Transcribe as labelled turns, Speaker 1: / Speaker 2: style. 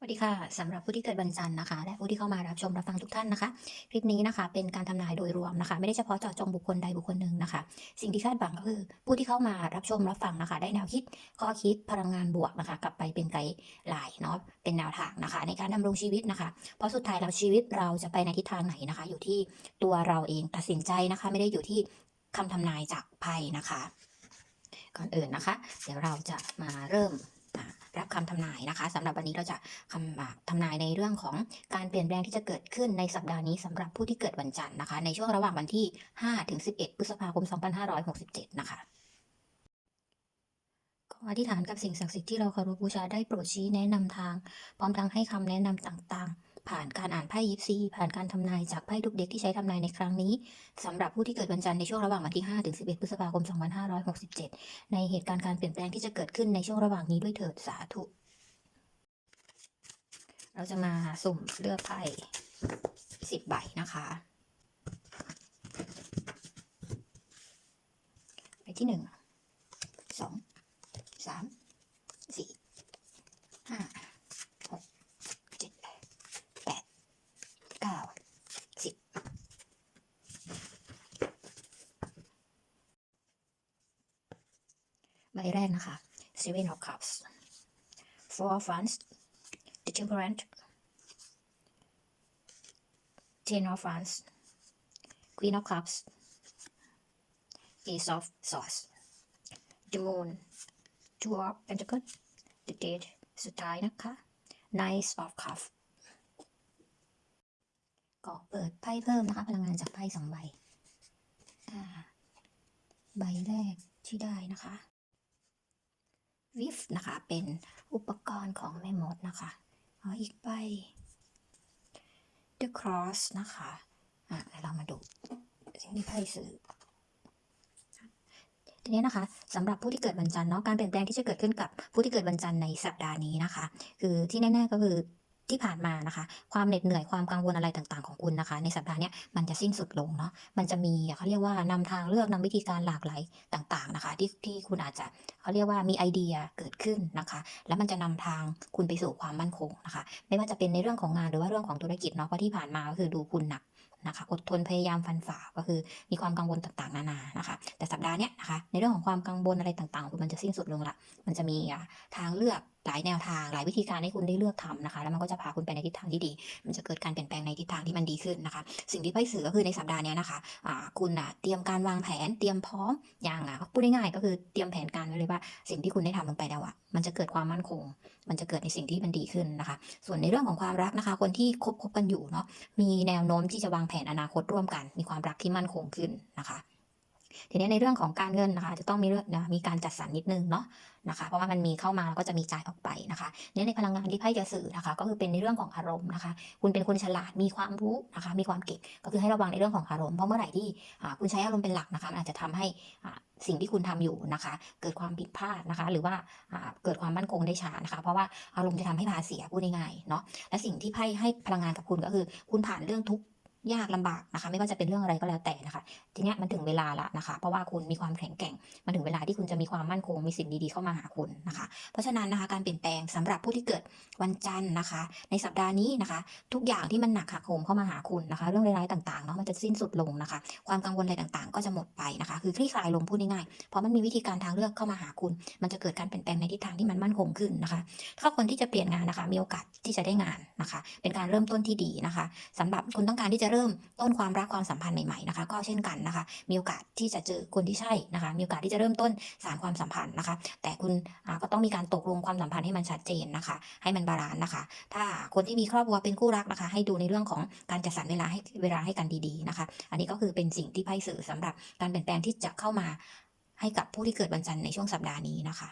Speaker 1: สวัสดีค่ะสำหรับผู้ที่เกิดวันจันทร์นะคะ และผู้ที่เข้ามารับชมรับฟังทุกท่านนะคะคลิปนี้นะคะ เป็นการทำนายโดยรวมนะคะ ไม่ได้เฉพาะเจาะจงบุคคลใดบุคคลหนึ่งนะคะ สิ่งที่คาดหวังก็คือผู้ที่เข้ามารับชมรับฟังนะคะ ได้แนวคิดข้อคิดพลังงานบวกนะคะ กลับไปเป็นไกด์ไลน์เนาะเป็นแนวทางนะคะ ในการดำรงชีวิตนะคะ เพราะสุดท้ายแล้วชีวิตเราจะไปในทิศทางไหนนะคะ อยู่ที่ตัวเราเองตัดสินใจนะคะ ไม่ได้อยู่ที่คำทำนายจากไพ่นะคะ ก่อนอื่นนะคะ เดี๋ยวเราจะมาเริ่ม รับคำทำนายนะคะสำหรับวันนี้เราจะคำอ่าทำนายในเรื่องของการเปลี่ยนแปลงที่จะเกิดขึ้นในสัปดาห์นี้สำหรับผู้ที่เกิดวันจันทร์นะคะ ในช่วงระหว่างวันที่5ถึง11พฤษภาคม 2567 นะคะขออธิษฐานกับสิ่งศักดิ์สิทธิ์ที่เราเคารพบูชาได้โปรดชี้แนะนำทาง พร้อมทั้งให้คำแนะนำต่างๆ ผ่านการอ่านไพ่ยิปซีผ่านการทำนายจากไพ่ทุกเด็กที่ใช้ทำนายในครั้งนี้ สำหรับผู้ที่เกิดวันจันทร์ในช่วงระหว่างวันที่5ถึง11 พฤษภาคม 2567 ในเหตุการณ์การเปลี่ยนแปลงที่จะเกิดขึ้นในช่วงระหว่างนี้ด้วยเถิดสาธุ เราจะมาสุ่มเลือกไพ่10ใบนะคะใบที่1 2 3 ใบแรกนะคะ Seven of Cups Four of Wands The Temperance Ten of Wands Queen of Cups Ace of Swords The Moon Two of Pentacles The Dead สุดท้ายนะคะ Knight of Cups ก็เปิดไพ่เพิ่มนะคะ พลังงานจากไพ่สองใบใบแรกที่ได้นะคะ วิฟนะคะ เป็นอุปกรณ์ของแม่มดนะคะเอาอีกใบ The Cross นะคะอะเรามาดูสิ่งที่ไพ่สื่อทีนี้นะคะสำหรับผู้ที่เกิดวันจันทร์เนาะการเปลี่ยนแปลงที่จะเกิดขึ้นกับผู้ที่เกิดวันจันทร์ในสัปดาห์นี้นะคะ คือที่แน่ๆก็คือ ที่ผ่านมานะคะ ความเหน็ดเหนื่อยความกังวลอะไรต่างๆของคุณนะคะ ในสัปดาห์นี้มันจะสิ้นสุดลงเนาะมันจะมีเขาเรียกว่านำทางเลือกนำวิธีการหลากหลายต่างๆนะคะ ที่ที่คุณอาจจะเขาเรียกว่ามีไอเดียเกิดขึ้นนะคะ แล้วมันจะนำทางคุณไปสู่ความมั่นคงนะคะ ไม่ว่าจะเป็นในเรื่องของงานหรือว่าเรื่องของธุรกิจเนาะเพราะที่ผ่านมาก็คือดูคุณหนักนะคะ อดทนพยายามฟันฝ่าก็คือมีความกังวลต่างๆ นานานะคะ สัปดาห์เนี้ยนะคะ ในเรื่องของความกังวลอะไรต่างๆคุณมันจะสิ้นสุดลงละ มันจะมีทางเลือกหลายแนวทาง หลายวิธีการให้คุณได้เลือกทำนะคะ แล้วมันก็จะพาคุณไปในทิศทางที่ดี มันจะเกิดการเปลี่ยนแปลงในทิศทางที่มันดีขึ้นนะคะ สิ่งที่ไพ่สื่อก็คือในสัปดาห์เนี้ยนะคะอ่าคุณอะเตรียมการวางแผน เตรียมพร้อม อย่างอะพูดง่ายๆก็คือเตรียมแผนการไว้เลยว่า สิ่งที่คุณได้ทำลงไปแล้วอะมันจะเกิดความมั่นคง มันจะเกิดในสิ่งที่มันดีขึ้นนะคะ ส่วนในเรื่องของความรักนะคะ คนที่คบคบกันอยู่เนาะ มีแนวโน้มที่จะวางแผนอนาคตร่วมกัน มีความรักที่มั่นคงขึ้นนะคะ ทีนี้ในเรื่องของการเงินนะคะ จะต้องมีเรื่องนะมีการจัดสรรนิดนึงเนาะนะคะ เพราะว่ามันมีเข้ามาแล้วก็จะมีจ่ายออกไปนะคะเนี่ยในพลังงานที่ไพ่จะสื่อนะคะ ก็คือเป็นในเรื่องของอารมณ์นะคะ คุณเป็นคนฉลาดมีความรู้นะคะ มีความเก่งก็คือให้ระวังในเรื่องของอารมณ์เพราะเมื่อไหร่ที่คุณใช้อารมณ์เป็นหลักนะคะอาจจะทำให้สิ่งที่คุณทำอยู่นะคะ เกิดความผิดพลาดนะคะ หรือว่าเกิดความมั่นคงได้ช้านะคะ เพราะว่าอารมณ์จะทำให้พาเสียพูดง่ายๆเนาะและสิ่งที่ไพ่ให้พลังงานกับคุณก็คือ คุณผ่านเรื่องทุก ยากลำบากนะคะ ไม่ว่าจะเป็นเรื่องอะไรก็แล้วแต่นะคะ ทีนี้มันถึงเวลาละนะคะ เพราะว่าคุณมีความแข็งแกร่ง มันถึงเวลาที่คุณจะมีความมั่นคง มีสิ่งดีๆเข้ามาหาคุณนะคะ เพราะฉะนั้นนะคะ การเปลี่ยนแปลงสำหรับผู้ที่เกิดวันจันทร์นะคะ ในสัปดาห์นี้นะคะ ทุกอย่างที่มันหนักหักโหมเข้ามาหาคุณนะคะ เรื่องร้ายๆต่างๆเนาะ มันจะสิ้นสุดลงนะคะ ความกังวลอะไรต่างๆ ก็จะหมดไปนะคะ คือคลี่คลายลงพูดง่ายๆ เพราะมันมีวิธีการทางเลือกเข้ามาหาคุณ มันจะเกิดการเปลี่ยนแปลงในทิศทางที่มันมั่นคงขึ้นนะคะ ถ้าคนที่จะเปลี่ยนงานนะคะ มีโอกาสที่จะได้งานนะคะ เป็นการเริ่มต้นที่ดีนะคะสำหรับคุณต้องการที่จะเริ่มต้นความรักความสัมพันธ์ใหม่ๆนะคะ ก็เช่นกันนะคะ มีโอกาสที่จะเจอคนที่ใช่นะคะ มีโอกาสที่จะเริ่มต้นสารความสัมพันธ์นะคะ แต่คุณก็ต้องมีการตกลงความสัมพันธ์ให้มันชัดเจนนะคะ ให้มันบาลานซ์นะคะ ถ้าคนที่มีครอบครัวเป็นคู่รักนะคะ ให้ดูในเรื่องของการจัดสรรเวลาให้เวลาให้กันดีๆนะคะ อันนี้ก็คือเป็นสิ่งที่ไพ่สื่อสำหรับการเปลี่ยนแปลงที่จะเข้ามาให้กับผู้ที่เกิดวันจันทร์ในช่วงสัปดาห์นี้นะคะ